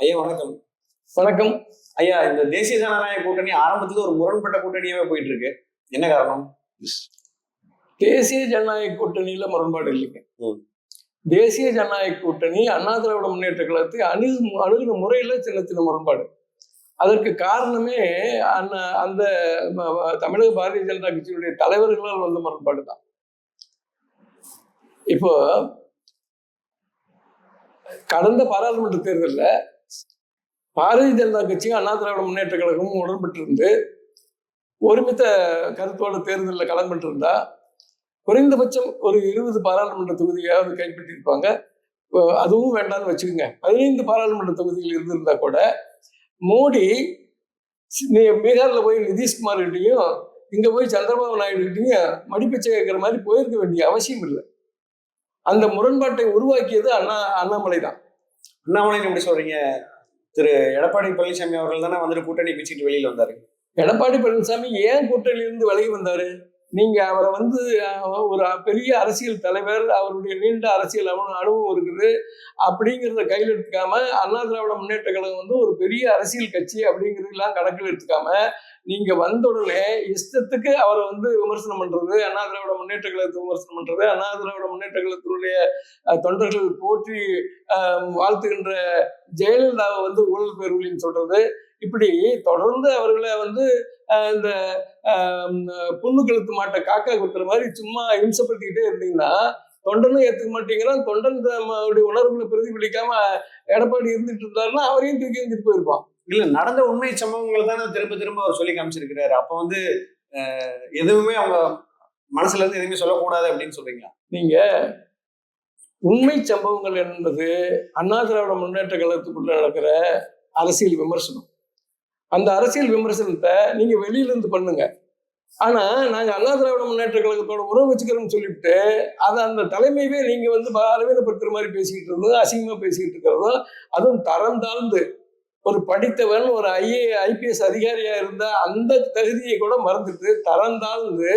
ஐயா வணக்கம். வணக்கம். ஐயா இந்த தேசிய ஜனநாயக கூட்டணி ஆரம்பத்துல ஒரு முரண்பட்ட கூட்டணியாவே போயிட்டு இருக்கு என்ன காரணம்? தேசிய ஜனநாயக கூட்டணியில முரண்பாடு இல்லைங்க. தேசிய ஜனநாயக கூட்டணி அண்ணா திராவிட முன்னேற்ற கழகத்தை அணுகு அணுகுன முறையில சின்ன சின்ன முரண்பாடு. அதற்கு காரணமே அண்ணா அந்த தமிழக பாரதிய ஜனதா கட்சியினுடைய தலைவர்களால் வந்த முரண்பாடு தான். இப்போ கடந்த பாராளுமன்ற தேர்தல்ல பாரதிய ஜனதா கட்சியும் அண்ணா திராவிட முன்னேற்ற கழகமும் உடன்பட்டிருந்து ஒருமித்த கருத்தோட தேர்தலில் கலந்துட்டு இருந்தா குறைந்தபட்சம் ஒரு இருபது பாராளுமன்ற தொகுதியாவது கைப்பற்றியிருப்பாங்க அதுவும் வேண்டாம்னு வச்சுக்கோங்க. பதினைந்து பாராளுமன்ற தொகுதிகள் இருந்திருந்தா கூட மோடி சி- நீ- பீகார்ல போய் நிதிஷ்குமார் கிட்டையும் இங்க போய் சந்திரபாபு நாயுடு கிட்டையும் மடிப்பிச்சை கேட்கிற மாதிரி போயிருக்க வேண்டிய அவசியம் இல்லை. அந்த முரண்பாட்டை உருவாக்கியது அண்ணா அண்ணாமலை தான். அண்ணாமலை எப்படி சொல்றீங்க? திரு எடப்பாடி பழனிசாமி அவர்கள் தானே வந்துட்டு கூட்டணி பிச்சுட்டு வெளியில் வந்தாரு? எடப்பாடி பழனிசாமி ஏன் கூட்டணியிலிருந்து விலகி வந்தாரு? நீங்க அவரை வந்து ஒரு பெரிய அரசியல் தலைவர் அவருடைய நீண்ட அரசியல் அனுபவம் இருக்குது. அப்படிங்கிறத கையில் எடுத்துக்காம அண்ணா திராவிட முன்னேற்ற கழகம் வந்து ஒரு பெரிய அரசியல் கட்சி அப்படிங்கிறதெல்லாம் கணக்கில் எடுத்துக்காம நீங்க வந்த உடனே இஷ்டத்துக்கு அவரை வந்து விமர்சனம் பண்றது அண்ணா திராவிட முன்னேற்ற கழகத்தை விமர்சனம் பண்றது அண்ணா திராவிட முன்னேற்ற கழகத்தினுடைய தொண்டர்கள் போற்றி வாழ்த்துகின்ற ஜெயலலிதாவை வந்து ஊழல் பேர்வழின்னு சொல்றது இப்படி தொடர்ந்து அவர்களை வந்து இந்த ஆஹ் புண்ணு கழுத்து மாட்டை காக்கா குத்துற மாதிரி சும்மா இம்சப்படுத்திக்கிட்டே இருந்தீங்கன்னா தொண்டனும் ஏத்துக்க மாட்டேங்கிறான். தொண்டன் தம்முடைய உணர்வுகளை பிரதிபலிக்காம எடப்பாடி இருந்துட்டு இருந்தாருன்னா அவரையும் தூக்கி வந்துட்டு போயிருப்பான். இல்ல நடந்த உண்மை சம்பவங்களை தானே திரும்ப திரும்ப அவர் சொல்லி காமிச்சிருக்கிறாரு. அப்ப வந்து எதுவுமே அவங்க மனசுல இருந்து எதுவுமே சொல்லக்கூடாது அப்படின்னு சொல்றீங்களா? நீங்க உண்மை சம்பவங்கள் என்பது அண்ணா திராவிட முன்னேற்ற கழகத்துக்குள்ள நடக்கிற அரசியல் விமர்சனம். அந்த அரசியல் விமர்சனத்தை நீங்க வெளியிலேருந்து பண்ணுங்க. ஆனா நாங்க அண்ணா திராவிட முன்னேற்ற கழகத்தோட உறவு வச்சுக்கிறோம்னு சொல்லிவிட்டு அதை அந்த தலைமையவே நீங்க வந்து அளவீனப்படுத்துற மாதிரி பேசிக்கிட்டு இருந்ததும் அசிங்கமா பேசிக்கிட்டு இருக்கிறதும் அதுவும் தரம் தாழ்ந்து ஒரு படித்தவன் ஒரு ஐஏ ஐபிஎஸ் அதிகாரியா இருந்த அந்த தகுதியை கூட மறந்துட்டு தரம் தாழ்ந்து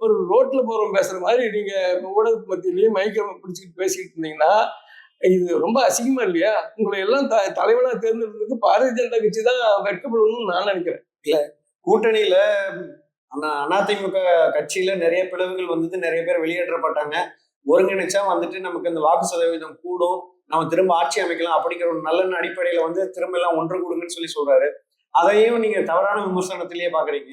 ஒரு ரோட்ல போறவங்க பேசுற மாதிரி நீங்க ஊடக மத்தியிலயும் மைக்க பிடிச்சிட்டு பேசிக்கிட்டு இருந்தீங்கன்னா இது ரொம்ப அசிங்கமா இல்லையா? உங்களை எல்லாம் த தலைவனா தேர்ந்தெடுத்ததுக்கு பாரதிய ஜனதா கட்சி தான் வெட்கப்படணும்னு நான் நினைக்கிறேன். கூட்டணியில அண்ணா அதிமுக கட்சியில நிறைய பிளவுகள் வந்தது நிறைய பேர் வெளியேற்றப்பட்டாங்க. ஒருங்கிணைச்சா வந்துட்டு நமக்கு இந்த வாக்கு சதவீதம் கூடும். நம்ம திரும்ப ஆட்சி அமைக்கலாம் அப்படிங்கிற ஒரு நல்ல அடிப்படையில வந்து திரும்ப எல்லாம் ஒன்று கூடுங்கன்னு சொல்லி சொல்றாரு. அதையும் நீங்க தவறான விமர்சனத்திலேயே பாக்குறீங்க.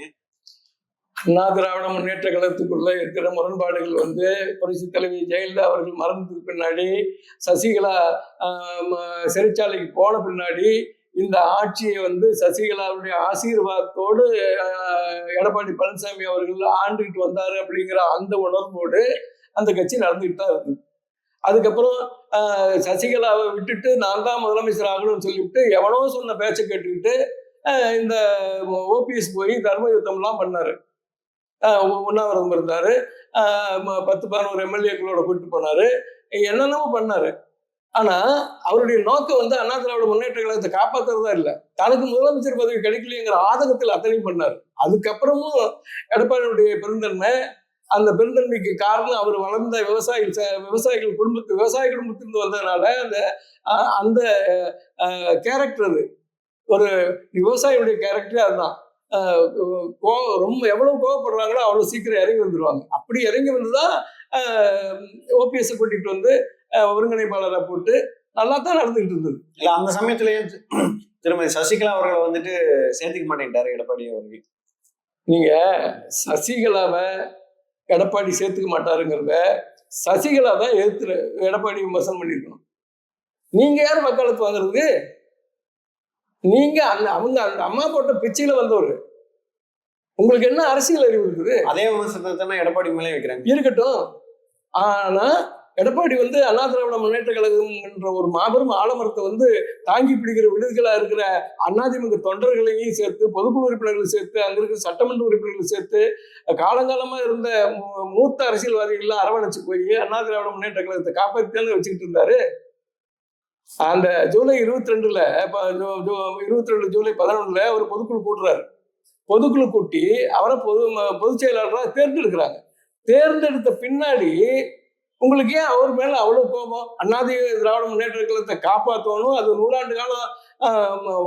அண்ணா திராவிட முன்னேற்ற கழகத்துக்குள்ள இருக்கிற முரண்பாடுகள் வந்து புரட்சி தலைவி ஜெயலலிதா அவர்கள் மறந்ததுக்கு பின்னாடி சசிகலா சிறைச்சாலைக்கு போன பின்னாடி இந்த ஆட்சியை வந்து சசிகலாவுடைய ஆசீர்வாதத்தோடு எடப்பாடி பழனிசாமி அவர்கள் ஆண்டுகிட்டு வந்தாரு அப்படிங்கிற அந்த உணர்வோடு அந்த கட்சி நடந்துகிட்டு தான் இருக்குது அதுக்கப்புறம் சசிகலாவை விட்டுட்டு நான் தான் முதலமைச்சர் ஆகணும்னு சொல்லிவிட்டு எவனோ சொன்ன பேச்சை கேட்டுக்கிட்டு இந்த ஓபிஎஸ் போய் தர்ம யுத்தம்லாம் பண்ணாரு. உண்ணாவிரதம் இருந்தார். பத்து பதினோரு எம்எல்ஏக்களோட கூப்பிட்டு போனார். என்னென்னமோ பண்ணார். ஆனால் அவருடைய நோக்கம் வந்து அண்ணா திராவிட முன்னேற்ற கழகத்தை காப்பாத்துறதா இல்லை. தனக்கு முதலமைச்சர் பதவி கிடைக்கலையேங்கிற ஆதகத்தில் அத்தனையும் பண்ணார். அதுக்கப்புறமும் எடப்பாடியுடைய பெருந்தன்மை அந்த பெருந்தன்மைக்கு காரணம் அவர் வளர்ந்த விவசாயி ச- விவசாயிகள் குடும்பத்து விவசாய குடும்பத்திலிருந்து வந்ததுனால அந்த அந்த கேரக்டர் அது. ஒரு விவசாயியுடைய கேரக்டரே அதுதான். ரொம்ப எவ்வளவு கோவப்படுறாங்களோ அவ்வளவு சீக்கிரம் இறங்கி வந்துருவாங்க. அப்படி இறங்கி வந்துதான் ஓபிஎஸ் கூட்டிட்டு வந்து ஆஹ் ஒருங்கிணைப்பாளரை போட்டு நல்லா தான் நடந்துகிட்டு இருந்தது. இல்ல அந்த சமயத்திலயும் தி- திருமதி சசிகலா அவர்களை வந்துட்டு சேர்த்துக்க மாட்டேன்ட்டாரு எடப்பாடி அவர்கள். நீங்க சசிகலாவை எடப்பாடி சேர்த்துக்க மாட்டாருங்கிறத சசிகலா தான் எதிர்த்து எடப்பாடி விமர்சனம் பண்ணியிருக்கணும் நீங்க யார் வக்காலத்து வாங்குறதுக்கு? நீங்க அந்த அவங்க அந்த அம்மா போட்ட பிச்சையில வந்தவர். உங்களுக்கு என்ன அரசியல் அறிவு இருக்குது? அதே விமர்சனத்தை எடப்பாடி மேலே வைக்கிறாங்க. இருக்கட்டும். ஆனா எடப்பாடி வந்து அண்ணா திராவிட முன்னேற்ற கழகம் என்ற ஒரு மாபெரும் ஆலமரத்தை வந்து தாங்கி பிடிக்கிற விடுதலா இருக்கிற அதிமுக தொண்டர்களையும் சேர்த்து பொதுக்குழு உறுப்பினர்களை சேர்த்து அங்க இருக்கிற சட்டமன்ற உறுப்பினர்களை சேர்த்து காலங்காலமா இருந்த மூத்த அரசியல்வாதிகள்லாம் அரவணைச்சு போய் அண்ணா திராவிட முன்னேற்ற கழகத்தை காப்பாற்றித்தானே வச்சுக்கிட்டு இருந்தாரு. அந்த ஜூலை இருபத்தி ரெண்டுல இருபத்தி ரெண்டு ஜூலை பதினொன்றுல ஒரு பொதுக்குழு கூட்டுறாரு பொதுக்குழு கூட்டி அவரை பொது பொதுச் செயலாளராக தேர்ந்தெடுக்கிறாங்க. தேர்ந்தெடுத்த பின்னாடி உங்களுக்கு ஏன் அவர் மேல அவ்வளவு கோபம்? அண்ணாதி திராவிட முன்னேற்ற கழகத்தை காப்பாற்றணும் அது நூறாண்டு காலம்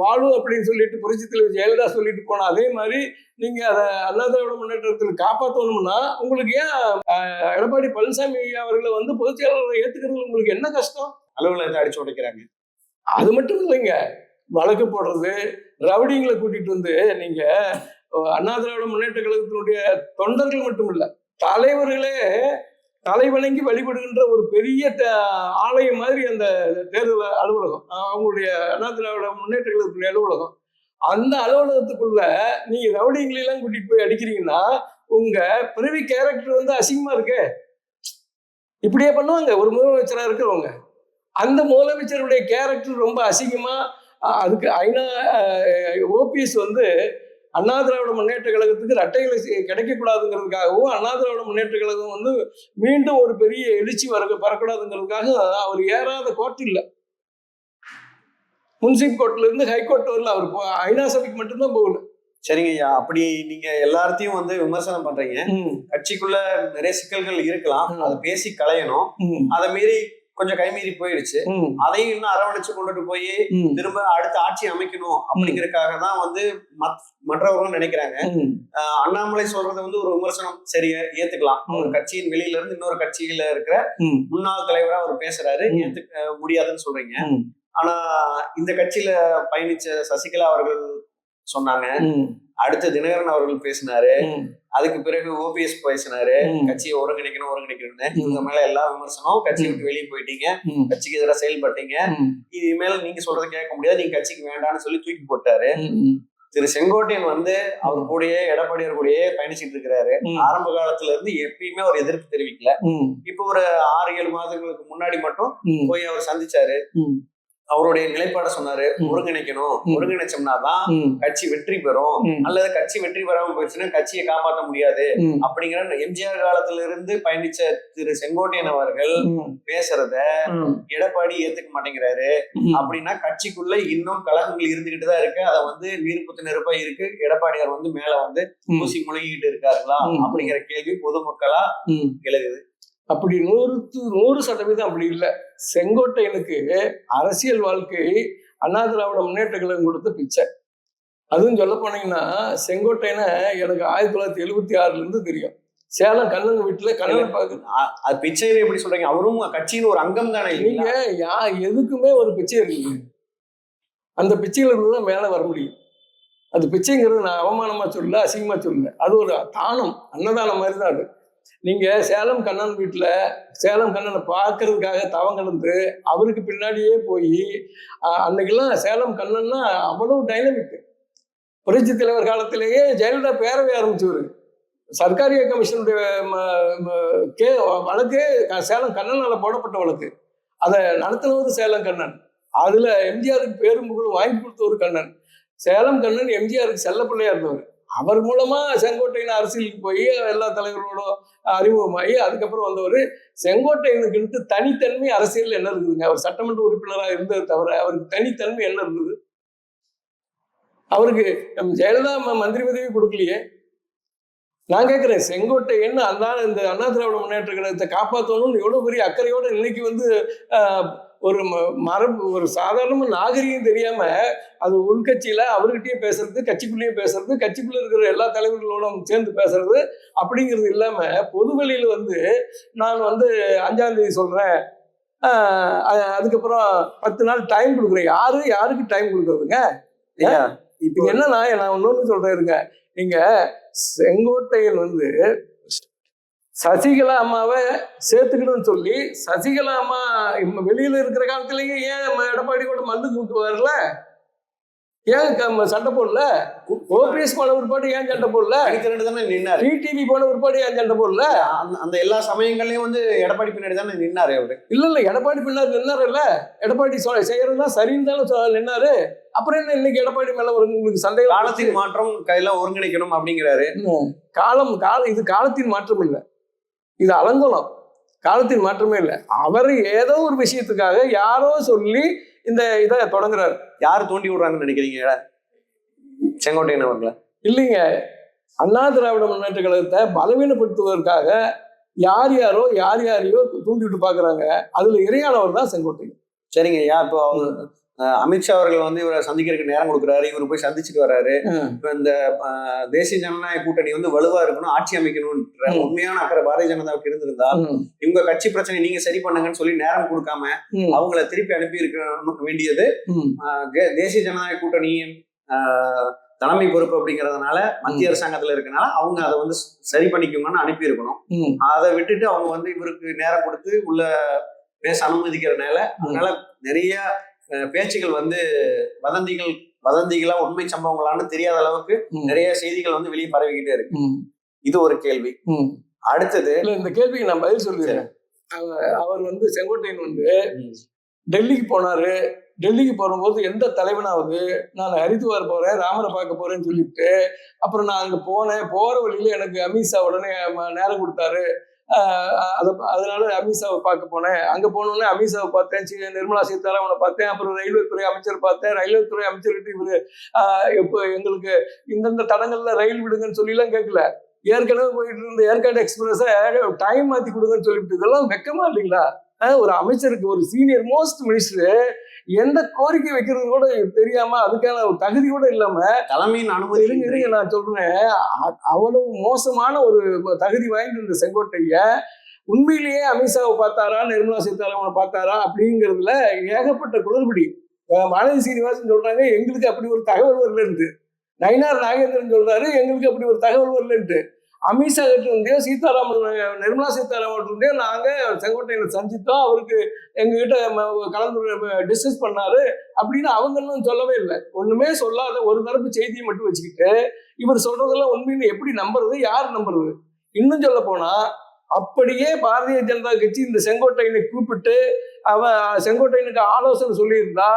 வாழும் அப்படின்னு சொல்லிட்டு புரட்சி தலைவர் ஜெயலலிதா சொல்லிட்டு போனா அதே மாதிரி நீங்க அதை அண்ணா திராவிட முன்னேற்றத்தில் காப்பாற்றணும்னா உங்களுக்கு ஏன் எடப்பாடி பழனிசாமி அவர்களை வந்து பொதுச் செயலாளரை ஏத்துக்கிறது உங்களுக்கு என்ன கஷ்டம்? அலுவலகத்தை அடிச்சு உடைக்கிறாங்க. அது மட்டும் இல்லைங்க. வழக்கு போடுறது ரவுடிங்களை கூட்டிட்டு வந்து நீங்க அண்ணா திராவிட முன்னேற்ற கழகத்தினுடைய தொண்டர்கள் மட்டும் இல்லை தலைவர்களே தலைவணங்கி வழிபடுகின்ற ஒரு பெரிய ஆலயம் மாதிரி அந்த தேர்தல் அலுவலகம் அவங்களுடைய அண்ணா திராவிட முன்னேற்ற கழகத்துடைய அலுவலகம். அந்த அலுவலகத்துக்குள்ள நீங்க ரவுடிங்களெல்லாம் கூட்டிட்டு போய் அடிக்கிறீங்கன்னா உங்க பிறவி கேரக்டர் வந்து அசிங்கமா இருக்கு. இப்படியே பண்ணுவாங்க ஒரு முதலமைச்சரா இருக்கிறவங்க. அந்த முதலமைச்சருடைய கேரக்டர் ரொம்ப அசிங்கமா அதுக்கு ஐநா ஓபிஎஸ் வந்து அண்ணா திராவிட முன்னேற்ற கழகத்துக்கு ரெட்டைகளை கிடைக்கக்கூடாதுங்கிறதுக்காகவும் அண்ணா திராவிட முன்னேற்ற கழகம் வந்து மீண்டும் ஒரு பெரிய எழுச்சி வர வரக்கூடாதுங்கிறதுக்காக அவர் ஏறாத கோர்ட் இல்லை. முன்சிப் கோர்ட்ல இருந்து ஹைகோர்ட் வரல அவர் ஐநா சபைக்கு மட்டும்தான் போகல. சரிங்க ஐயா அப்படி நீங்க எல்லாத்தையும் வந்து விமர்சனம் பண்றீங்க. கட்சிக்குள்ள நிறைய சிக்கல்கள் இருக்கலாம். அதை பேசி களையணும். அதை மீறி கொஞ்சம் கைமீறி போயிடுச்சு. அதையும் இன்னும் அரவணைச்சு கொண்டுட்டு போய் திரும்ப அடுத்த ஆட்சி அமைக்கணும் அப்படிங்கறதுக்காக தான் வந்து மற்றவர்களும் நினைக்கிறாங்க. அண்ணாமலை சொல்றது வந்து ஒரு விமர்சனம். சரி ஏத்துக்கலாம். ஒரு கட்சியின் வெளியில இருந்து இன்னொரு கட்சியில இருக்கிற முன்னாள் தலைவரா அவர் பேசுறாரு. ஏத்துக்க முடியாதுன்னு சொல்றீங்க. ஆனா இந்த கட்சியில பயணிச்ச சசிகலா அவர்கள் சொன்னாங்க. அடுத்து தினகரன் அவர்கள் பேசினாரு. அதுக்கு பிறகு ஓபிஎஸ் பேசினாரு. கட்சியை ஒருங்கிணைக்கணும் ஒருங்கிணைக்கணும்னு. இவங்க மேல எல்லா விமர்சனம் கட்சி விட்டு வெளியே போயிட்டீங்க. கட்சிக்கு எதிராக செயல்பட்டீங்க. இனிமேல் நீங்க சொல்றதை கேட்க முடியாது. நீங்க கட்சிக்கு வேண்டாம்னு சொல்லி தூக்கி போட்டாரு. திரு செங்கோட்டையன் வந்து அவர் கூடயே எடப்பாடியார் கூடயே பயணிச்சிட்டு இருக்கிறாரு. ஆரம்ப காலத்துல இருந்து எப்பயுமே ஒரு எதிர்ப்பு தெரிவிக்கல. இப்போ ஒரு ஆறு ஏழு மாதங்களுக்கு முன்னாடி மட்டும் போய் அவர் சந்திச்சாரு. அவருடைய நிலைப்பாட சொன்னாரு. ஒருங்கிணைக்கணும். ஒருங்கிணைச்சோம்னா தான் கட்சி வெற்றி பெறும். அல்லது கட்சி வெற்றி பெறாம போயிடுச்சுன்னா கட்சியை காப்பாற்ற முடியாது. அப்படிங்கிற எம்ஜிஆர் காலத்துல இருந்து பயணிச்ச திரு செங்கோட்டையன் அவர்கள் பேசுறத எடப்பாடி ஏத்துக்க மாட்டேங்கிறாரு. அப்படின்னா கட்சிக்குள்ள இன்னும் கலகங்கள் இருந்துகிட்டு தான் இருக்கு. அதை வந்து நீர்ப்புத்து நெருப்பா இருக்கு. எடப்பாடியார் வந்து மேல வந்து ஊசி முழுகிட்டு இருக்காருங்களா. அப்படிங்கிற கேள்வி பொதுமக்களா ம். அப்படி நூறுக்கு நூறு சதவீதம் அப்படி இல்லை. செங்கோட்டையனுக்கு அரசியல் வாழ்க்கை அண்ணா திராவிட முன்னேற்ற கழகம் கொடுத்த பிச்சை. அதுவும் சொல்ல போனீங்கன்னா செங்கோட்டையனை எனக்கு ஆயிரத்தி தொள்ளாயிரத்தி எழுபத்தி ஆறுல இருந்து தெரியும். சேலம் கண்ணன் வீட்டுல கண்ணன் பார்க்க அது பிச்சைன்னு எப்படி சொல்றீங்க? அவரும் கட்சியின் ஒரு அங்கம் தானே நீங்க யா எதுக்குமே ஒரு பிச்சை இருக்குது அந்த பிச்சையில இருந்து தான் மேலே வர முடியும். அது பிச்சைங்கிறது நான் அவமானமா சொல்லல அசிங்கமா சொல்லல. அது ஒரு தானம் அன்னதானம் மாதிரி தான் அது. நீங்க சேலம் கண்ணன் வீட்டில் சேலம் கண்ணனை பார்க்கறதுக்காக தவம் கலந்து அவருக்கு பின்னாடியே போய் அன்னைக்கெல்லாம் சேலம் கண்ணன்னா அவ்வளவு டைனமிக் புரட்சி தலைவர் காலத்திலேயே ஜெயலலிதா பேரவை ஆரம்பிச்சவர். சர்க்காரிய கமிஷனுடைய கே வழக்கே சேலம் கண்ணனால் போடப்பட்ட வழக்கு. அதை நடத்தினவர் சேலம் கண்ணன். அதுல எம்ஜிஆருக்கு பேரும் புகழும் வாங்கி கொடுத்த ஒரு கண்ணன். சேலம் கண்ணன் எம்ஜிஆருக்கு செல்ல பிள்ளையா இருந்தவர். அவர் மூலமா செங்கோட்டையன் அரசியலுக்கு போய் எல்லா தலைவர்களோட அறிமுகமாகி அதுக்கப்புறம் வந்தவர். செங்கோட்டையனுக்கு தனித்தன்மை அரசியல் என்ன இருக்குதுங்க? அவர் சட்டமன்ற உறுப்பினராக இருந்தது தவிர அவருக்கு தனித்தன்மை என்ன இருந்தது? அவருக்கு ஜெயலலிதா ம- மந்திரி பதவி கொடுக்கலையே. நான் கேட்கிறேன் செங்கோட்டையன் அந்த இந்த அண்ணா திராவிட முன்னேற்ற கழகத்தை காப்பாற்றணும்னு எவ்வளவு பெரிய அக்கறையோட இன்னைக்கு வந்து ஒரு ம- மரபு ஒரு சாதாரண நாகரிகம் தெரியாம அது உள்கட்சியில அவர்கிட்டயே பேசுறது கட்சிக்குள்ளேயும் பேசுறது கட்சிக்குள்ள இருக்கிற எல்லா தலைவர்களோட சேர்ந்து பேசுறது அப்படிங்கிறது இல்லாம பொது வெளியில வந்து நான் வந்து அஞ்சாம் தேதி சொல்றேன். அதுக்கப்புறம் பத்து நாள் டைம் கொடுக்குறேன். யாரு யாருக்கு டைம் கொடுக்குறதுங்க? இப்போ என்னன்னா நான் இன்னொன்னு சொல்றேன் இருங்க. நீங்க செங்கோட்டையன் வந்து சசிகலா அம்மாவை சேர்த்துக்கணும்னு சொல்லி சசிகலா அம்மா வெளியில இருக்கிற காலத்திலேயே ஏன் எடப்பாடி கூட மல்லு கூட்டு வரல ஏன் சண்டை போடல? ஓபிஎஸ் போன பிற்பாடு ஏன் சண்டை போடல? தனித்திரண்டு தானே நின்னாரு. டிடிவி போன பிற்பாடு ஏன் சண்டை போடல? அந்த- எல்லா சமயங்கள்லயும் வந்து எடப்பாடி பின்னாடி தானே நின்னாரு அவரு. இல்ல இல்ல எடப்பாடி பின்னாடி நின்னாருல்ல. எடப்பாடி சொ- செய்யறதுதான் சரின்னு தானே நின்னாரு. அப்புறம் என்ன இன்னைக்கு எடப்பாடி மேல ஒரு உங்களுக்கு சந்தேகம்? காலத்தின் மாற்றம் கையில ஒருங்கிணைக்கணும் அப்படிங்கிறாரு. காலம் காலம் இது காலத்தின் மாற்றம் இல்லை. இது அலங்கோலம். காலத்தின் மாற்றமே இல்லை. அவர் ஏதோ ஒரு விஷயத்துக்காக யாரோ சொல்லி இந்த இதை தொடங்குறாரு. யார் தூண்டி விடுறாங்கன்னு நினைக்கிறீங்க செங்கோட்டையன் அவர்களை. இல்லைங்க. அண்ணா திராவிட முன்னேற்ற கழகத்தை பலவீனப்படுத்துவதற்காக யார் யாரோ யார் யாரையோ தூண்டி விட்டு பாக்குறாங்க அதுல இறையானவர் தான் செங்கோட்டை சரிங்க ஐயா இப்போ அமித்ஷா அவர்கள் வந்து இவரை சந்திக்கிறதுக்கு நேரம் கொடுக்குறாரு இவர் போய் சந்திச்சுட்டு வர்றாரு. இப்ப இந்த தேசிய ஜனநாயக கூட்டணி வந்து வலுவா இருக்கணும் ஆட்சி அமைக்கணும்ன்ற. உண்மையான அக்கறை பாரதிய ஜனதாவுக்கு இருந்திருந்தா இவங்க கட்சி பிரச்சனை நீங்க சரி பண்ணுங்கன்னு சொல்லி நேரம் கொடுக்காம அவங்கள திருப்பி அனுப்பி இருக்க வேண்டியது தேசிய ஜனநாயக கூட்டணியின் தலைமை பொறுப்பு அப்படிங்கறதுனால மத்திய அரசாங்கத்துல இருக்கனால அவங்க அதை வந்து சரி பண்ணிக்கோங்கன்னு அனுப்பி இருக்கணும் அதை விட்டுட்டு அவங்க வந்து இவருக்கு நேரம் கொடுத்து உள்ள பேச அனுமதிக்கிறதுனால அதனால நிறைய பேச்சுகள் வந்து வதந்திகள் வதந்திகளா உண்மை சம்பவங்களான்னு தெரியாத அளவுக்கு நிறைய செய்திகள் வந்து வெளியே பரவிக்கிட்டே இருக்கு. இது ஒரு கேள்வி. அடுத்தது இந்த கேள்விக்கு நான் பதில் சொல்லிடுறேன். அவர் வந்து செங்கோட்டையன் வந்து டெல்லிக்கு போனாரு. டெல்லிக்கு போகும்போது எந்த தலைவனாவது நான் ஹரித்துவார் போறேன் ராமரை பார்க்க போறேன்னு சொல்லிட்டு அப்புறம் நான் அங்க போனேன் போற வழியில எனக்கு அமித்ஷா உடனே நேரம் கொடுத்தாரு. அதை அதனால அமித்ஷாவை பார்க்க போனேன். அங்க போனோன்னே அமித்ஷாவை பார்த்தேன். சி- நிர்மலா சீதாராமனை பார்த்தேன். அப்புறம் ரயில்வே துறை அமைச்சர் பார்த்தேன். ரயில்வே துறை அமைச்சர்கிட்ட இவர் ஆஹ் இப்போ எங்களுக்கு இந்தந்த தடங்கள்ல ரயில் விடுங்கன்னு சொல்லிலாம் கேட்கல. ஏற்கனவே போயிட்டு இருந்த ஏற்காடு எக்ஸ்பிரஸை டைம் மாத்தி கொடுங்கன்னு சொல்லிட்டு இதெல்லாம் வெக்கமா இல்லைங்களா? ஒரு அமைச்சருக்கு ஒரு சீனியர் மோஸ்ட் மினிஸ்டர் எந்த கோரிக்கை வைக்கிறது கூட தெரியாம அதுக்கான ஒரு தகுதி கூட இல்லாம தலைமையின் அனுமதி இருங்க நான் சொல்றேன். அவ்வளவு மோசமான ஒரு தகுதி வாய்ந்த இந்த செங்கோட்டைய உண்மையிலேயே அமித்ஷாவை பார்த்தாரா நிர்மலா சீதாராமனை பார்த்தாரா அப்படிங்கிறதுல ஏகப்பட்ட குளறுபடி. மாலதி சீனிவாசன் சொல்றாங்க எங்களுக்கு அப்படி ஒரு தகவல் வரலன்ட்டு. நயினார் நாகேந்திரன் சொல்றாரு எங்களுக்கு அப்படி ஒரு தகவல் வரலன்ட்டு. அமித்ஷா கிட்ட இருந்தே சீதாராமன் நிர்மலா சீதாராமன் இருந்தே நாங்கள் செங்கோட்டையில் சந்தித்தோம். அவருக்கு எங்ககிட்ட கலந்து டிஸ்கஸ் பண்ணாரு. அப்படின்னு அவங்க இன்னும் சொல்லவே இல்லை. ஒன்றுமே சொல்லாத ஒரு தரப்பு செய்தியை மட்டும் வச்சுக்கிட்டு இவர் சொல்றதெல்லாம் உண்மைன்னு எப்படி நம்புறது? யார் நம்புறது? இன்னும் சொல்ல போனால் அப்படியே பாரதிய ஜனதா கட்சி இந்த செங்கோட்டையனை கூப்பிட்டு அவன் செங்கோட்டையனுக்கு ஆலோசனை சொல்லியிருந்தா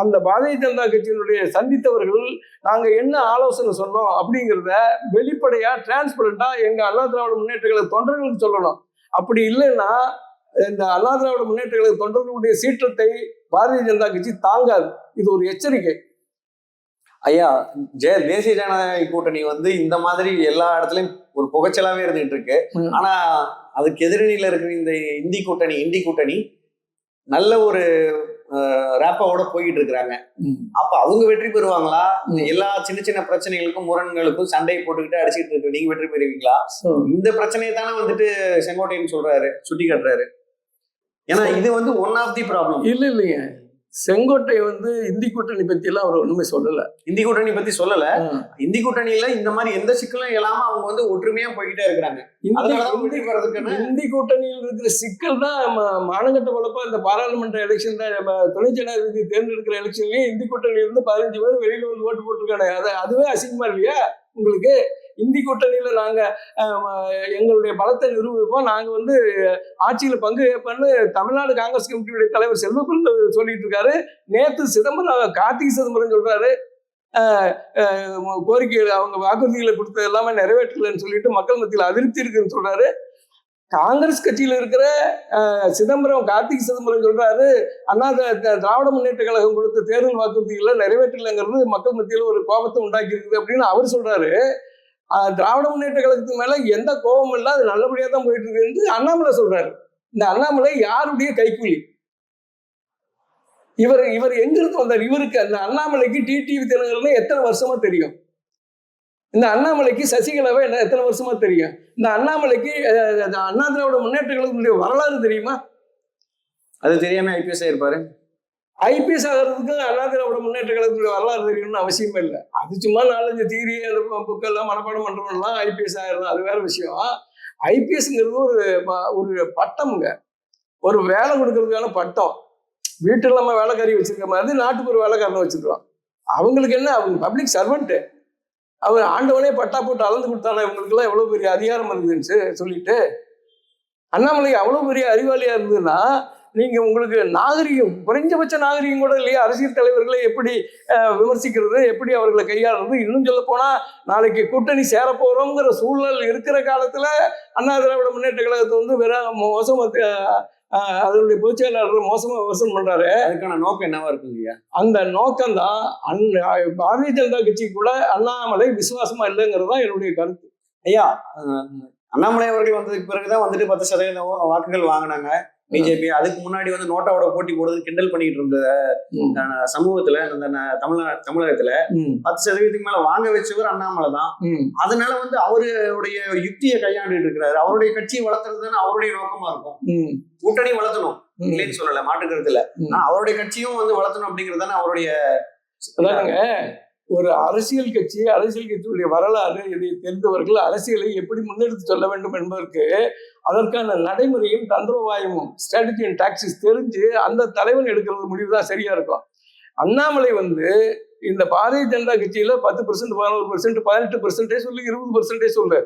அந்த பாரதிய ஜனதா கட்சியினுடைய சந்தித்தவர்கள் நாங்கள் என்ன ஆலோசனை சொன்னோம் அப்படிங்கிறத வெளிப்படையா டிரான்ஸ்பரண்டா எங்க அண்ணா திராவிட முன்னேற்றங்களை தொண்டர்களுக்கு சொல்லணும். அப்படி இல்லைன்னா இந்த அண்ணா திராவிட முன்னேற்றங்களை தொண்டர்களுடைய சீற்றத்தை பாரதிய ஜனதா கட்சி தாங்காது. இது ஒரு எச்சரிக்கை. ஐயா ஜெய தேசிய ஜனநாயக கூட்டணி வந்து இந்த மாதிரி எல்லா இடத்துலையும் ஒரு புகைச்சலாவே இருந்துகிட்டு இருக்கு. ஆனா அதுக்கு எதிரணியில இருக்கிற இந்த இந்தி கூட்டணி இந்தி கூட்டணி நல்ல ஒரு ரேப்பாவோட போய்கிட்டு இருக்கிறாங்க. அப்ப அவங்க வெற்றி பெறுவாங்களா? எல்லா சின்ன சின்ன பிரச்சனைகளுக்கும் முரண்களுக்கும் சண்டையை போட்டுக்கிட்டு அடிச்சுக்கிட்டு இருக்கு நீங்க வெற்றி பெறுவீங்களா? இந்த பிரச்சனையை தானே வந்துட்டு செங்கோட்டையன் சொல்றாரு சுட்டி காட்டுறாரு ஏன்னா இது வந்து ஒன் ஆஃப் தி ப்ராப்ளம் இல்ல இல்லைங்க செங்கோட்டை வந்து இந்தி கூட்டணி பத்தி எல்லாம் அவர் ஒண்ணுமே சொல்லல. இந்தி கூட்டணி பத்தி சொல்லல. இந்தி கூட்டணியில இந்த மாதிரி எந்த சிக்கலும் இல்லாம அவங்க வந்து ஒற்றுமையா போய்கிட்டே இருக்கிறாங்க. இந்தி கூட்டணியில் இருக்கிற சிக்கல் தான் மானங்கட்ட பொழப்பா இந்த பாராளுமன்ற எலெக்ஷன் தான் நம்ம துணை ஜனாதிபதி தேர்ந்தெடுக்கிற எலெக்ஷன்லயே இந்தி கூட்டணியில இருந்து பதினஞ்சு பேர் வெளியில வந்து ஓட்டு போட்டிருக்காங்க. அது அதுவே அசிங்கமா இல்லையா உங்களுக்கு? இந்தி கூட்டணியில நாங்க எங்களுடைய பலத்தை நிரூபிப்போம். நாங்க வந்து ஆட்சியில பங்கு ஏற்பன்னு தமிழ்நாடு காங்கிரஸ் கமிட்டியுடைய தலைவர் செல்வகுரு சொல்லிட்டு இருக்காரு. நேத்து சிதம்பரம் கார்த்திகை சிதம்பரம் சொல்றாரு. கோரிக்கைகள் அவங்க வாக்குறுதிகளை கொடுத்தது எல்லாமே நிறைவேற்றலன்னு சொல்லிட்டு மக்கள் மத்தியில் அதிருப்தி இருக்குன்னு சொல்றாரு. காங்கிரஸ் கட்சியில் இருக்கிற சிதம்பரம் கார்த்திக் சிதம்பரம் சொல்றாரு அண்ணா திராவிட முன்னேற்ற கழகம் கொடுத்த தேர்தல் வாக்குறுதிகளை நிறைவேற்றலைங்கிறது மக்கள் மத்தியில் ஒரு கோபத்தை உண்டாக்கி இருக்குது அப்படின்னு அவர் சொல்றாரு. திராவிட முன்னேற்ற கழகத்துக்கு மேல எந்த கோபமும் இல்லை அது நல்லபடியாக தான் போயிட்டு இருக்குன்னு அண்ணாமலை சொல்றாரு. இந்த அண்ணாமலை யாருடைய கைக்கூலி? இவர் இவர் எங்கிருந்து வந்தார்? இவருக்கு அந்த அண்ணாமலைக்கு டிடிவி தினகரன் எத்தனை வருஷமா தெரியும்? இந்த அண்ணாமலைக்கு சசிகலாவை என்ன எத்தனை வருஷமா தெரியும்? இந்த அண்ணாமலைக்கு அண்ணா திராவிட முன்னேற்ற கழகத்தினுடைய வரலாறு தெரியுமா? அது தெரியாம ஐபிஎஸ் இருப்பாரு? ஐபிஎஸ் ஆகிறதுக்கு அண்ணா திராவிட முன்னேற்ற கழகத்துடைய வரலாறு தெரியணும்னு அவசியமே இல்லை. அது சும்மா நாலஞ்சு தீரி அந்த புக்கெல்லாம் மனப்பாடம் பண்றவங்கலாம் ஐபிஎஸ் ஆயிடலாம் அது வேற விஷயம். ஐபிஎஸ்ங்கிறது ஒரு ஒரு பட்டம்ங்க. ஒரு வேலை கொடுக்கறதுக்கான பட்டம். வீட்டில் நம்ம வேலைக்காரி வச்சிருக்க மாதிரி நாட்டுக்கு ஒரு வேலைக்காரனை வச்சிருக்கோம் அவங்களுக்கு என்ன? அவங்க பப்ளிக் சர்வெண்ட்டு அவர் ஆண்டவனே பட்டா போட்டு அளந்து கொடுத்தானே இவங்களுக்குலாம் எவ்வளோ பெரிய அதிகாரம் இருந்துச்சு சொல்லிட்டு. அண்ணாமலை அவ்வளோ பெரிய அறிவாளியாக இருந்ததுன்னா நீங்கள் உங்களுக்கு நாகரிகம் குறைஞ்சபட்ச நாகரிகம் கூட இல்லையா? அரசியல் தலைவர்களை எப்படி விமர்சிக்கிறது எப்படி அவர்களை கையாளுறது? இன்னும் சொல்ல போனால் நாளைக்கு கூட்டணி சேரப்போகிறோங்கிற சூழல் இருக்கிற காலத்தில் அண்ணா திராவிட முன்னேற்ற கழகத்தை வந்து வெறும் மோசமாக அதனுடைய பொதுச் செயலாளர் மோசமா விமர்சனம் பண்றாரு. அதுக்கான நோக்கம் என்னவா இருக்குங்க அந்த நோக்கம்தான் அந் பாரதிய ஜனதா கட்சி கூட அண்ணாமலை விசுவாசமா இல்லைங்கிறது தான் என்னுடைய கருத்து. ஐயா அண்ணாமலை அவர்கள் வந்ததுக்கு பிறகுதான் வந்துட்டு பத்து சதவீதம் வாக்குகள் வாங்கினாங்க. பிஜேபி அதுக்கு முன்னாடி வந்து நோட்டாவோட போட்டி போடுறது கிண்டல் பண்ணிட்டு இருந்த சமூகத்துல இந்த தமிழ்நா தமிழகத்துல பத்து சதவீதத்துக்கு மேல வாங்க வச்சவர் அண்ணாமலை தான். அதனால வந்து அவருடைய யுக்தியை கையாண்டுட்டு இருக்கிறாரு. அவருடைய கட்சியை வளர்த்துறது தானே அவருடைய நோக்கமா இருக்கும். கூட்டணி வளர்த்தணும். இல்லைன்னு சொல்லல மாற்றுக்கிறது இல்ல ம். ஆனா அவருடைய கட்சியும் வந்து வளர்த்தணும் அப்படிங்கிறது தானே அவருடைய அதானுங்க ஒரு அரசியல் கட்சி அரசியல் கட்சியுடைய வரலாறு இதை தெரிந்தவர்கள் அரசியலை எப்படி முன்னெடுத்து சொல்ல வேண்டும் என்பதற்கு அதற்கான நடைமுறையும் தந்திரோபாயமும் ஸ்ட்ராட்டஜி அண்ட் டாக்ஸிஸ் தெரிஞ்சு அந்த தலைவன் எடுக்கிறது முடிவு தான் சரியா இருக்கும். அண்ணாமலை வந்து இந்த பாரதிய ஜனதா கட்சியில பத்து பர்சன்ட் பதினோரு பர்சன்ட் பதினெட்டு பர்சன்டே சொல்லு இருபது பர்சன்டே சொல்லு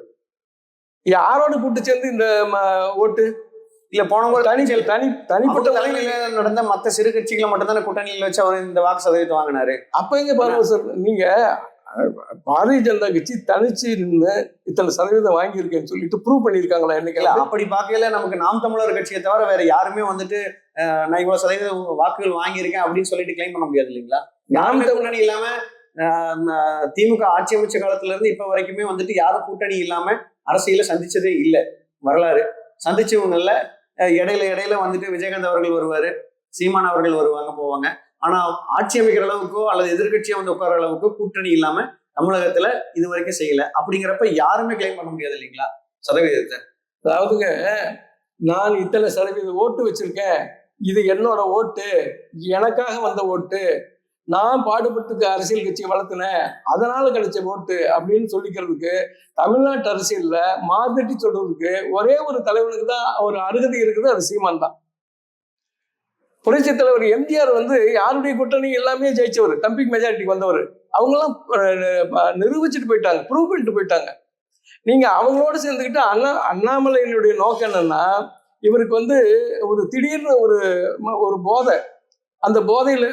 யாரோட கூட்டு சேர்ந்து இந்த ம- ஓட்டு? இல்ல போன முறை தனி தனி தனிப்பட்ட தலைமையில நடந்த மத்த சிறு கட்சிகளை மட்டும் தானே கூட்டணியில் வச்சு அவர் இந்த வாக்கு சதவீதத்தை வாங்கினாரு? அப்ப எங்க பாருங்க சார் நீங்க பாரதிய ஜனதா கட்சி தனிச்சு நின்று இத்தனை சதவீதம் வாங்கியிருக்கேன்னு சொல்லிட்டு ப்ரூவ் பண்ணியிருக்காங்களா இல்ல என்னைக்கு அப்படி பார்க்கையில நமக்கு நாம் தமிழர் கட்சியை தவிர வேற யாருமே வந்துட்டு நான் இவ்வளவு சதவீதம் வாக்குகள் வாங்கியிருக்கேன் அப்படின்னு சொல்லிட்டு கிளைம் பண்ண முடியாது இல்லைங்களா? நாம் கூட்டணி இல்லாம திமுக ஆட்சி அமைச்ச காலத்துல இருந்து இப்ப வரைக்குமே வந்துட்டு யாரும் கூட்டணி இல்லாம அரசியல சந்திச்சதே இல்ல வரலாறு. சந்திச்சவங்கல்ல அஹ், இடையில இடையில வந்துட்டு விஜயகாந்த் அவர்கள் வருவாரு சீமான் அவர்கள் வருவாங்க போவாங்க. ஆனா ஆட்சி அமைக்கிற அளவுக்கோ அல்லது எதிர்கட்சியை வந்து உட்கார அளவுக்கோ கூட்டணி இல்லாம தமிழகத்துல இது வரைக்கும் செய்யல. அப்படிங்கிறப்ப யாருமே கிளைம் பண்ண முடியாது இல்லைங்களா? சதவீதத்தை. அதாவதுங்க நான் இத்தனை சதவீத ஓட்டு வச்சிருக்கேன். இது என்னோட ஓட்டு எனக்காக வந்த ஓட்டு நான் பாடுபட்டு அரசியல் கட்சியை வளர்த்தினேன் அதனால கிடைச்ச ஓட்டு அப்படின்னு சொல்லிக்கிறதுக்கு தமிழ்நாட்டு அரசியல்ல மார்தட்டி சொல்றதுக்கு ஒரே ஒரு தலைவனுக்கு தான் ஒரு அருகதை இருக்குது அது சீமான் தான். புரட்சி தலைவர் எம்ஜிஆர் வந்து யாருடைய கூட்டணி எல்லாமே ஜெயிச்சவர் தம்பிக் மெஜாரிட்டிக்கு வந்தவர். அவங்கெல்லாம் நிரூபிச்சுட்டு போயிட்டாங்க ப்ரூவ் பண்ணிட்டு போயிட்டாங்க. நீங்க அவங்களோட சேர்ந்துக்கிட்டு அண்ணா அண்ணாமலையினுடைய நோக்கம் என்னன்னா இவருக்கு வந்து ஒரு திடீர்னு ஒரு ம- ஒரு போதை. அந்த போதையில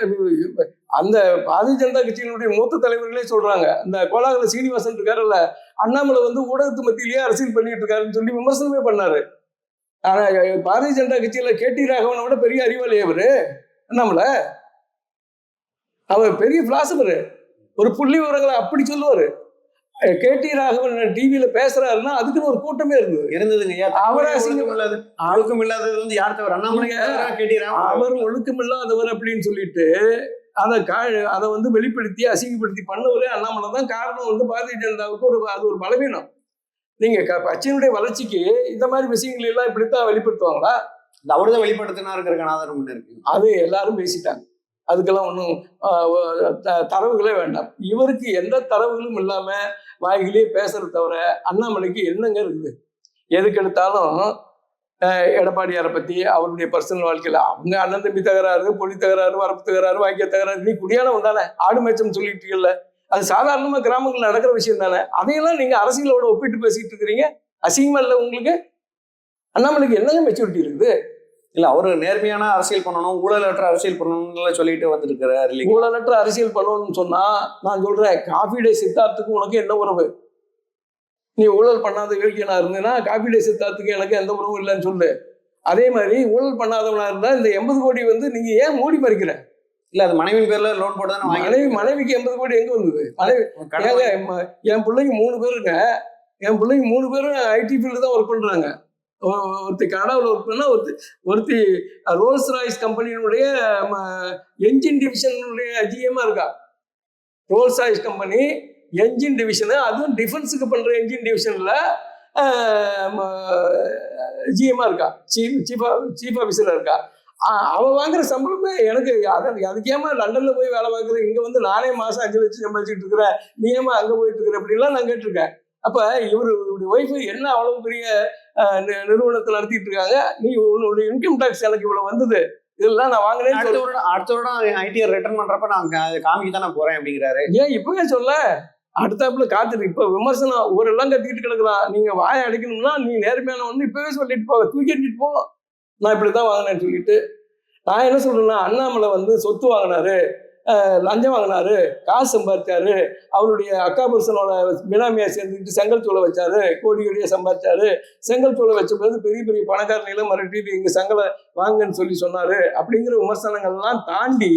அந்த பாரதிய ஜனதா கட்சியினுடைய மூத்த தலைவர்களே சொல்றாங்க இந்த கோலாகல சீனிவாசன் இருக்காருல்ல அண்ணாமலை வந்து ஊடகத்து மத்தியிலேயே அரசியல் பண்ணிட்டு இருக்காருன்னு சொல்லி விமர்சனமே பண்ணாரு. ஆனா பாரதிய ஜனதா கட்சியில கே டி ராகவனை விட பெரிய அறிவாளி அவரு? அண்ணாமலை? அவர் பெரிய பிலாசபர் ஒரு புள்ளி விவரங்களை அப்படி சொல்லுவாரு. கே டி ராகவன் டிவியில பேசுறாருன்னா அதுக்குன்னு ஒரு கூட்டமே இருந்தது. இருந்ததுங்க. அவர் ஒழுக்கம் இல்லாத? ஒழுக்கம் இல்லாதது வந்து யார் தவிர அண்ணாமலை அவர் ஒழுக்கமில்லாதவர் அப்படின்னு சொல்லிட்டு அதை கா அதை வந்து வெளிப்படுத்தி அசிங்கப்படுத்தி பண்ணவரே அண்ணாமலை தான் காரணம் வந்து பாரதிய ஜனதாவுக்கு ஒரு அது ஒரு பலவீனம். நீங்க க- கட்சியினுடைய வளர்ச்சிக்கு இந்த மாதிரி விஷயங்கள் எல்லாம் இப்படித்தான் வெளிப்படுத்துவாங்களா? அவர்தான் வெளிப்படுத்தினாருங்கிறக்கான ஆதாரம் ஒண்ணு இருக்கு. அது எல்லாரும் பேசிட்டாங்க. அதுக்கெல்லாம் ஒன்றும் தரவுகளே வேண்டாம். இவருக்கு எந்த தரவுகளும் இல்லாம வாய்களே பேசுறது தவிர அண்ணாமலைக்கு என்னங்க இருக்குது? எதுக்கு எடுத்தாலும் அஹ், எடப்பாடியாரை பத்தி அவருடைய பர்சனல் வாழ்க்கையில அவங்க அண்ணன் தம்பி தகராறு பொலி தகராறு வரப்பு தகராறு வாக்கிய தகராறு நீ குடியானவன் தானே ஆடு மேய்ச்சம் சொல்லிட்டு இருக்கீங்கல்ல. அது சாதாரணமா கிராமங்கள்ல நடக்கிற விஷயம் தானே? அதையெல்லாம் நீங்க அரசியலோட ஒப்பிட்டு பேசிட்டு இருக்கிறீங்க. அசிங்கமா இல்லை உங்களுக்கு? அண்ணாமலைக்கு என்னங்க மெச்சூரிட்டி இருக்குது? இல்ல அவரு நேர்மையான அரசியல் பண்ணணும் ஊழலற்ற அரசியல் பண்ணணும்னு சொல்லிட்டு இல்லைங்க ஊழலற்ற அரசியல் பண்ணணும்னு சொன்னா நான் சொல்றேன் காஃபி டே சித்தார்த்துக்கும் உனக்கு என்ன உறவு? நீ ஊழல் பண்ணாத யோகியனா இருந்தேன்னா காஃபி டே சித்தார்த்துக்கு எனக்கு எந்த உறவும் இல்லைன்னு சொல்லு. அதே மாதிரி ஊழல் பண்ணாதவனா இருந்தா இந்த எண்பது கோடி வந்து நீங்க ஏன் மூடி மறிக்கிற? இல்ல அது மனைவி பேர்ல லோன் போட்டு மனைவி மனைவிக்கு எண்பது கோடி எங்க வந்தது? மனைவி என் பிள்ளைங்க மூணு பேருங்க என் பிள்ளைங்க மூணு பேரும் ஐடி ஃபீல்டு தான் ஒர்க் பண்றாங்க. ஒருத்தி கனடாவில் ஒர்க் பண்ணா ஒருத்தி ஒருத்தி ரோல்ஸ் ராய்ஸ் கம்பெனியினுடைய என்ஜின் டிவிஷனுடைய ஜிஎம்மா இருக்கா? Rolls Royce company engine division அதுவும் டிஃபென்ஸுக்கு பண்ற என்ஜின் டிவிஷன்ல ஜிஎம்மா இருக்கா? சீஃப் சீஃப் சீஃப் ஆஃபீஸராக இருக்கா? ஆ- அவ வாங்குற சம்பளமே எனக்கு அதை அதுக்கு ஏமா லண்டன்ல போய் வேலை பார்க்குறேன் இங்க வந்து நானே மாசம் அஞ்சு லட்சம் சம்பாதிச்சுட்டு இருக்கிறேன். நீ ஏமா அங்க போயிட்டு இருக்கிற? அப்படின்லாம் நான் கேட்டிருக்கேன். அப்ப இவரு ஒய்ஃபு என்ன அவ்வளவு பெரிய நிறுவனத்தை நடத்திட்டு இருக்காங்க? நீ உன்னுடைய இன்கம் டாக்ஸ் எனக்கு இவ்வளவு வந்தது. இதெல்லாம் நான் வாங்கினேன்னு அடுத்த. வருடம் அடுத்த வருடம் ஐடிஆர் ரிட்டர்ன் பண்றப்ப நான் காமிக்க தான் நான் போறேன் அப்படிங்கிறாரு. ஏன் இப்பவே சொல்ல? அடுத்தாப்புல காத்துட்டு இப்ப விமர்சனம் ஒரு எல்லாம் கத்திக்கிட்டு கிடக்குறான் நீங்க வாயை அடிக்கணும்னா நீ நேர்மையான ஒண்ணு இப்பவே சொல்லிட்டு போக தூக்கிட்டு போ. நான் இப்படித்தான் வாங்கினேன்னு சொல்லிட்டு நான் என்ன சொல்றேன்னா அண்ணாமலை வந்து சொத்து வாங்கினாரு லஞ்சம் வாங்கினாரு காசு சம்பாதிச்சாரு அவருடைய அக்கா புருஷனோட மினாமியை சேர்ந்துக்கிட்டு செங்கல் சூளை வச்சாரு கோடி கோடியை சம்பாதிச்சாரு செங்கல் சூளை வச்ச பிறகு பெரிய பெரிய பணக்காரங்களை மிரட்டிட்டு இங்க செங்கலை வாங்கன்னு சொல்லி சொன்னாரு. அப்படிங்கிற விமர்சனங்கள்லாம் தாண்டி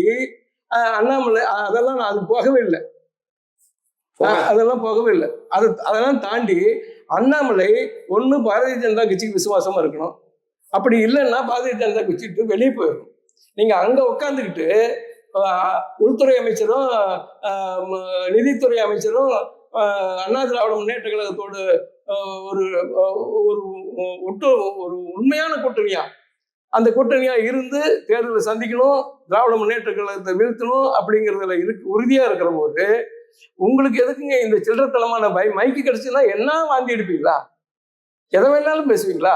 அண்ணாமலை அதெல்லாம் நான் அது போகவே இல்லை. அதெல்லாம் போகவே இல்லை அது அதெல்லாம் தாண்டி அண்ணாமலை ஒன்று பாரதிய ஜனதா கட்சிக்கு விசுவாசமா இருக்கணும். அப்படி இல்லைன்னா பாரதிய ஜனதா கட்சிட்டு வெளியே போயிடும் நீங்க அங்க உட்காந்துக்கிட்டு உள்துறை அமைச்சரும் நிதித்துறை அமைச்சரும் அண்ணா திராவிட முன்னேற்ற கழகத்தோடு ஒரு ஒரு ஒட்டு ஒரு உண்மையான கூட்டணியா? அந்த கூட்டணியா இருந்து தேர்தலை சந்திக்கணும் திராவிட முன்னேற்ற கழகத்தை வீழ்த்தணும் அப்படிங்கிறதுல இருக்கு உறுதியா இருக்கிற போது உங்களுக்கு எதுக்குங்க இந்த சில்லறத்தனமான பை மைக்கு கிடைச்சுன்னா என்ன வாந்தி எடுப்பீங்களா? எதை வேணாலும் பேசுவீங்களா?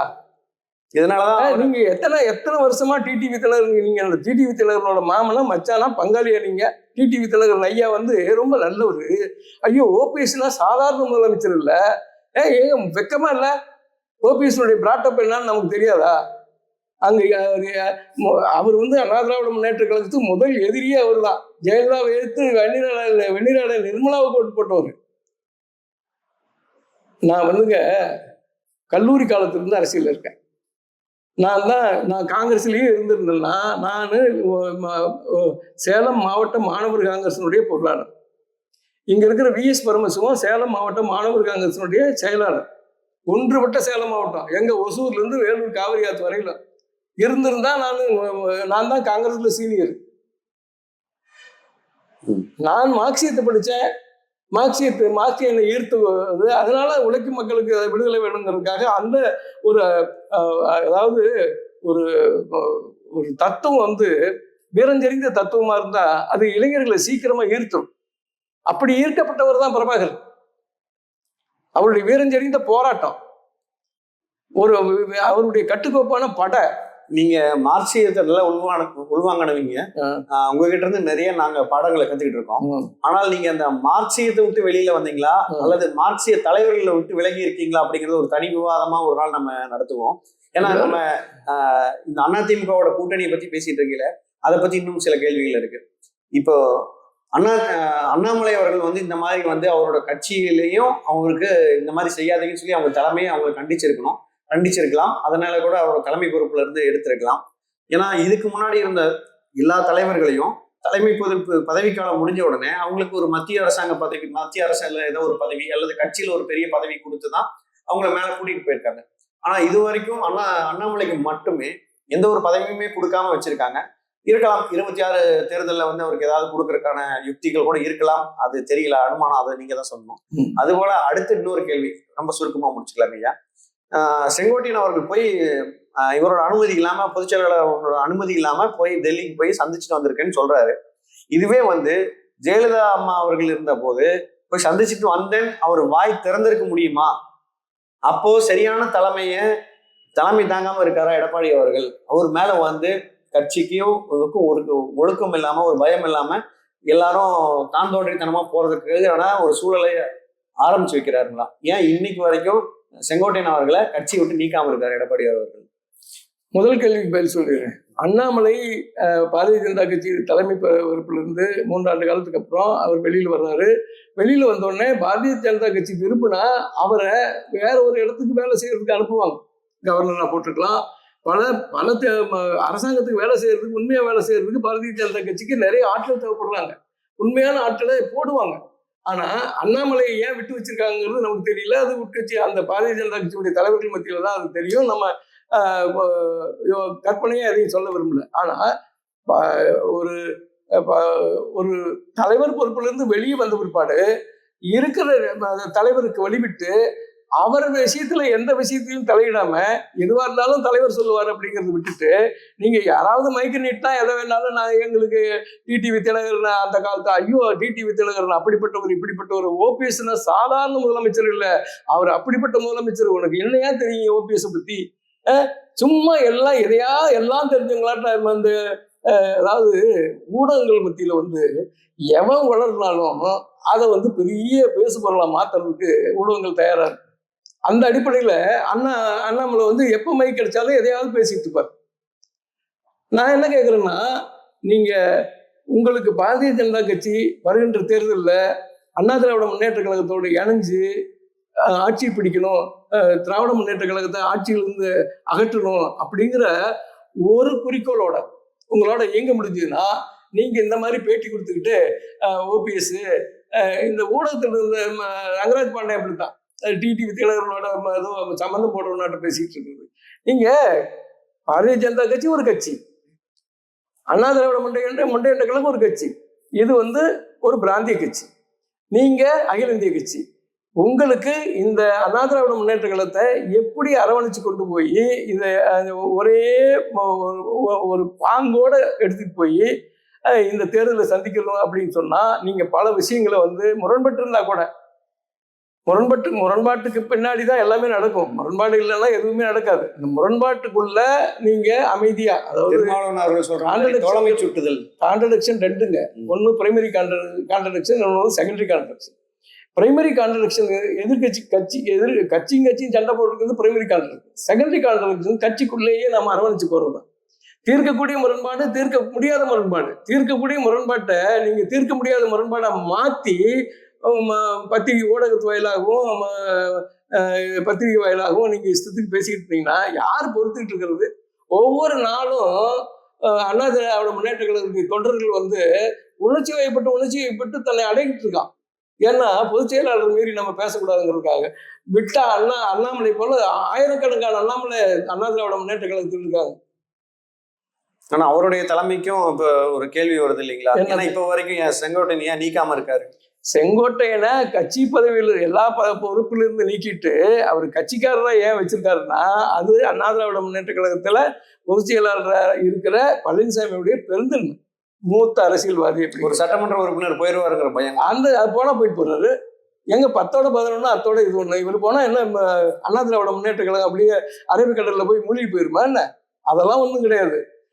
இதனாலதான் நீங்க எத்தனை எத்தனை வருஷமா டிடிவி திலகர் நீங்க? அந்த டிடிவி திலகரோட மாமனா மச்சானா பங்காளியா நீங்க? டிடிவி திலகர் ஐயா வந்து ரொம்ப நல்லவர். ஐயோ ஓபிஎஸ்னா சாதாரண முதலமைச்சர் இல்ல. ஏ வெக்கமா இல்ல? ஓபிஎஸ்னுடைய பிராட்டப் என்னன்னு நமக்கு தெரியாதா? அங்க அவரு, அவர் வந்து அண்ணா திராவிட முன்னேற்ற கழகத்துக்கு முதல் எதிரியே அவர் தான் ஜெயலலிதாவை எதிர்த்து வெண்ணிராட வெண்ணிராட நிர்மலாவை போட்டு போட்டவர். நான் வந்துங்க கல்லூரி காலத்திலிருந்து அரசியல் இருக்கேன். நான் தான் நான் காங்கிரஸ்லேயும் இருந்திருந்தேன்னா நான் சேலம் மாவட்ட மாணவர் காங்கிரசினுடைய பொருளாளர். இங்க இருக்கிற விஎஸ் பரமசிவம் சேலம் மாவட்ட மாணவர் காங்கிரசினுடைய செயலாளர். ஒன்றுபட்ட சேலம் மாவட்டம். எங்க ஒசூர்ல இருந்து வேலூர் காவிரி ஆத்து வரையில. இருந்திருந்தா நான் நான் தான் காங்கிரஸ்ல சீனியர். நான் மார்க்சியத்தை படித்தேன் மார்க்சியத்து மார்க்சிய என்னை ஈர்த்து அதனால உழைக்கும் மக்களுக்கு விடுதலை வேணுங்கிறதுக்காக அந்த ஒரு அதாவது ஒரு ஒரு தத்துவம் வந்து வீரஞ்செறிந்த தத்துவமா இருந்தா அது இளைஞர்களை சீக்கிரமா ஈர்த்தும். அப்படி ஈர்க்கப்பட்டவர் தான் பிரபாகர். அவருடைய வீரஞ்செறிந்த போராட்டம். ஒரு அவருடைய கட்டுக்கோப்பான படை. நீங்க மார்க்சியத்தை நல்லா உள்வாங்க உள்வாங்கினவங்க உங்ககிட்ட இருந்து நிறைய நாங்க பாடங்களை கத்துக்கிட்டு இருக்கோம். ஆனால் நீங்க அந்த மார்க்சியத்தை விட்டு வெளியில வந்தீங்களா. அல்லது மார்க்சிய தலைவர்களை விட்டு விலகி இருக்கீங்களா? அப்படிங்கறது ஒரு தனி விவாதமா ஒரு நாள் நம்ம நடத்துவோம். ஏன்னா. நம்ம இந்த அதிமுகவோட கூட்டணியை பத்தி பேசிட்டு இருக்கீல அதை பத்தி இன்னும் சில கேள்விகள் இருக்கு. இப்போ அண்ணா அண்ணாமலை அவர்கள் வந்து இந்த மாதிரி வந்து அவரோட கட்சியிலையும் அவங்களுக்கு இந்த மாதிரி செய்யாதீங்கன்னு சொல்லி அவங்க தலைமையை அவங்களை கண்டிச்சிருக்கணும். கண்டிச்சிருக்கலாம். அதனால கூட அவரோட தலைமை பொறுப்புல இருந்து எடுத்திருக்கலாம். ஏன்னா இதுக்கு முன்னாடி இருந்த எல்லா தலைவர்களையும் தலைமை பொறுப்பு பதவிக்காலம் முடிஞ்ச உடனே அவங்களுக்கு ஒரு மத்திய அரசாங்க பதவி மத்திய அரசுல ஏதோ ஒரு பதவி அல்லது கட்சியில ஒரு பெரிய பதவி கொடுத்து தான் அவங்கள மேல கூட்டிட்டு போயிருக்காங்க. ஆனா இது வரைக்கும் அண்ணா அண்ணாமலைக்கு மட்டுமே எந்த ஒரு பதவியுமே கொடுக்காம வச்சிருக்காங்க. இருக்கலாம் இருபத்தி ஆறு தேர்தலில் வந்து அவருக்கு ஏதாவது கொடுக்கறதுக்கான யுக்திகள் கூட இருக்கலாம். அது தெரியல அனுமானம் அதை நீங்க தான் சொல்லணும். அது போல அடுத்து இன்னொரு கேள்வி ரொம்ப சுருக்கமா முடிச்சுக்கலாம் ஐயா. செங்கோட்டையன் அவர்கள் போய் இவரோட அனுமதி இல்லாம பொதுச்செயலாளர் அவரோட அனுமதி இல்லாம போய் டெல்லிக்கு போய் சந்திச்சுட்டு வந்திருக்கேன்னு சொல்றாரு. இதுவே வந்து ஜெயலலிதா அம்மா அவர்கள் இருந்த போது போய் சந்திச்சுட்டு வந்தேன். அவர் வாய் திறந்திருக்க முடியுமா? அப்போ சரியான தலைமைய தலைமை தாங்காம இருக்காரா எடப்பாடி அவர்கள்? அவர் மேல வந்து கட்சிக்கும் ஒரு ஒழுக்கம் இல்லாம ஒரு பயம் இல்லாம எல்லாரும் தான் தோன்றித்தனமா எதிரான ஒரு சூழலை ஆரம்பிச்சு வைக்கிறாருங்களா ஏன் இன்னைக்கு வரைக்கும் செங்கோட்டையன் அவர்களை கட்சி விட்டு நீக்காம இருக்காரு எடப்பாடி அவர்கள். முதல் கேள்விக்கு பதில் சொல்கிறேன் அண்ணாமலை பாரதிய ஜனதா கட்சி தலைமை பொ- பொறுப்பிலிருந்து மூன்றாண்டு காலத்துக்கு அப்புறம் அவர் வெளியில் வர்றாரு. வெளியில் வந்தோடனே பாரதிய ஜனதா கட்சி விரும்பினா அவரை வேற ஒரு இடத்துக்கு வேலை செய்யறதுக்கு அனுப்புவாங்க. கவர்னராக போட்டிருக்கலாம். பல பல அரசாங்கத்துக்கு வேலை செய்யறதுக்கு உண்மையாக வேலை செய்யறதுக்கு பாரதிய ஜனதா கட்சிக்கு நிறைய ஆட்கள் தேவைப்படுறாங்க. உண்மையான ஆட்களை போடுவாங்க. ஆனா அண்ணாமலையை ஏன் விட்டு வச்சிருக்காங்கிறது நமக்கு தெரியல. அது உட்கட்சி அந்த பாரதிய ஜனதா கட்சியுடைய தலைவர்கள் மத்தியில தான் அது தெரியும். நம்ம யோ- கற்பனையே எதையும் சொல்ல விரும்பல. ஆனா ஒரு ப- ஒரு தலைவர் பொறுப்புல இருந்து வெளியே வந்த பிற்பாடு இருக்கிற தலைவருக்கு வழிவிட்டு அவர் விஷயத்துல எந்த விஷயத்திலையும் தலையிடாம எதுவா இருந்தாலும் தலைவர் சொல்லுவார் அப்படிங்கறத விட்டுட்டு நீங்க யாராவது மைக்கு நீட்டா எதை வேணாலும் நான் எங்களுக்கு டிடிவி திலகர் அந்த காலத்து ஐயோ டிடிவி திலகர் அப்படிப்பட்டவர் இப்படிப்பட்டவர் ஓபிஎஸ்னா சாதாரண முதலமைச்சர் இல்ல. அவர் அப்படிப்பட்ட முதலமைச்சர் உனக்கு என்னையா தெரியும் ஓபிஎஸ் பத்தி? சும்மா எல்லாம் எதையா எல்லாம் தெரிஞ்சவங்களாட்ட வந்து அதாவது ஊடகங்கள் மத்தியில வந்து எவன் வளர்னாலும் அதை வந்து பெரிய பேசு மாத்துறதுக்கு ஊடகங்கள் தயாரா இருக்கு. அந்த அடிப்படையில் அண்ணா அண்ணாமலை வந்து எப்போ மைக் கிடைச்சாலும் எதையாவது பேசிட்டு இருப்பார். நான் என்ன கேட்குறேன்னா நீங்கள் உங்களுக்கு பாரதிய ஜனதா கட்சி வருகின்ற தேர்தலில் அண்ணா திராவிட முன்னேற்ற கழகத்தோடு இணைஞ்சு ஆட்சி பிடிக்கணும் திராவிட முன்னேற்ற கழகத்தை ஆட்சியிலிருந்து அகற்றணும் அப்படிங்கிற ஒரு குறிக்கோளோட உங்களோட இயங்க முடிஞ்சதுன்னா நீங்கள் இந்த மாதிரி பேட்டி கொடுத்துக்கிட்டு ஓபிஎஸ் இந்த ஊடகத்தில் இருந்த ம, ரங்கராஜ் பாண்டே அப்படித்தான். டிடிவி திலகர்களோட ஏதோ சம்மந்தம் போடுறவனாட்ட பேசிட்டு இருக்குது நீங்க பாரதிய ஜனதா கட்சி ஒரு கட்சி. அண்ணா திராவிட முன்னேற்ற முன்னேற்ற கழகம் ஒரு கட்சி. இது வந்து ஒரு பிராந்திய கட்சி. நீங்க அகில இந்திய கட்சி. உங்களுக்கு இந்த அண்ணா திராவிட முன்னேற்ற கழகத்தை எப்படி அரவணைச்சு கொண்டு போய் இதை ஒரே ஒரு- ஒரு பாங்கோட எடுத்துட்டு போய் இந்த தேர்தலை சந்திக்கணும் அப்படின்னு சொன்னா நீங்க பல விஷயங்களை வந்து முரண்பட்டு இருந்தா கூட முரண்பட்டு முரண்பாட்டுக்கு பின்னாடி தான் எல்லாமே நடக்கும். முரண்பாடு இல்லைன்னா எதுவுமே நடக்காது. இந்த முரண்பாட்டுக்குள்ள நீங்க அமைதியா அதாவது. தோழமை சுட்டுதல். கான்ட்ரடிக்ஷன் ரெண்டுங்க. ஒன்று பிரைமரி கான்ட்ரடிக்ஷன் இன்னொன்று செகண்டரி கான்ட்ரடிக்ஷன் பிரைமரி கான்ட்ரடிக்ஷன் எதிர்கட்சி கட்சி எதிர் கட்சியும் கட்சியும் சண்டை போடுறது பிரைமரி கான்ட்ரடிக்ஷன் செகண்டரி கான்ட்ரடிக்ஷன் கட்சிக்குள்ளேயே நம்ம அரவணைச்சு போறது தான் தீர்க்கக்கூடிய முரண்பாடு தீர்க்க முடியாத முரண்பாடு. தீர்க்கக்கூடிய முரண்பாட்டை நீங்க தீர்க்க முடியாத முரண்பாடை மாத்தி பத்திரிகை ஊடகத்து வாயிலாகவும் பத்திரிகை வாயிலாகவும் நீங்க இஷ்டத்துக்கு பேசிக்கிட்டு இருந்தீங்கன்னா யார் பொறுத்துக்கிட்டு இருக்கிறது? ஒவ்வொரு நாளும் அண்ணா திராவிட முன்னேற்ற கழகத்துடைய தொண்டர்கள் வந்து உணர்ச்சி வயப்பட்டு உணர்ச்சி வயப்பட்டு தன்னை அடைக்கிட்டு இருக்கான் ஏன்னா பொதுச் செயலாளர் மீறி நம்ம பேசக்கூடாதுங்கிறதுக்காக. விட்டா அண்ணா அண்ணாமலை போல ஆயிரக்கணக்கான அண்ணாமலை அண்ணா திராவிட முன்னேற்ற கழகத்தில் இருக்காங்க. ஆனா அவருடைய தலைமைக்கும் இப்ப ஒரு கேள்வி வருது இல்லைங்களா? ஏன்னா இப்ப வரைக்கும் என் செங்கோட்டையன் ஏன் நீக்காம இருக்காரு? செங்கோட்டையனை கட்சி பதவியில் எல்லா ப பொறுப்பிலிருந்து நீக்கிட்டு அவர் கட்சிக்காரரா ஏன் வச்சிருக்காருன்னா அது அண்ணா திராவிட முன்னேற்ற கழகத்துல பொதுச் செயலாளரா இருக்கிற பழனிசாமியுடைய பெருந்தன்மை. மூத்த அரசியல்வாதி ஒரு சட்டமன்ற உறுப்பினர் போயிருவாருங்கிற பயம். அந்த அது போனா போயிட்டு போறாரு. எங்க பத்தோட பதினொன்னா அத்தோட இது ஒண்ணு. இவர் போனா என்ன அண்ணா திராவிட முன்னேற்ற கழகம் அப்படியே அரபிக்கடல்ல போய் மூழ்கி போயிருமா என்ன? அதெல்லாம் ஒண்ணும் கிடையாது.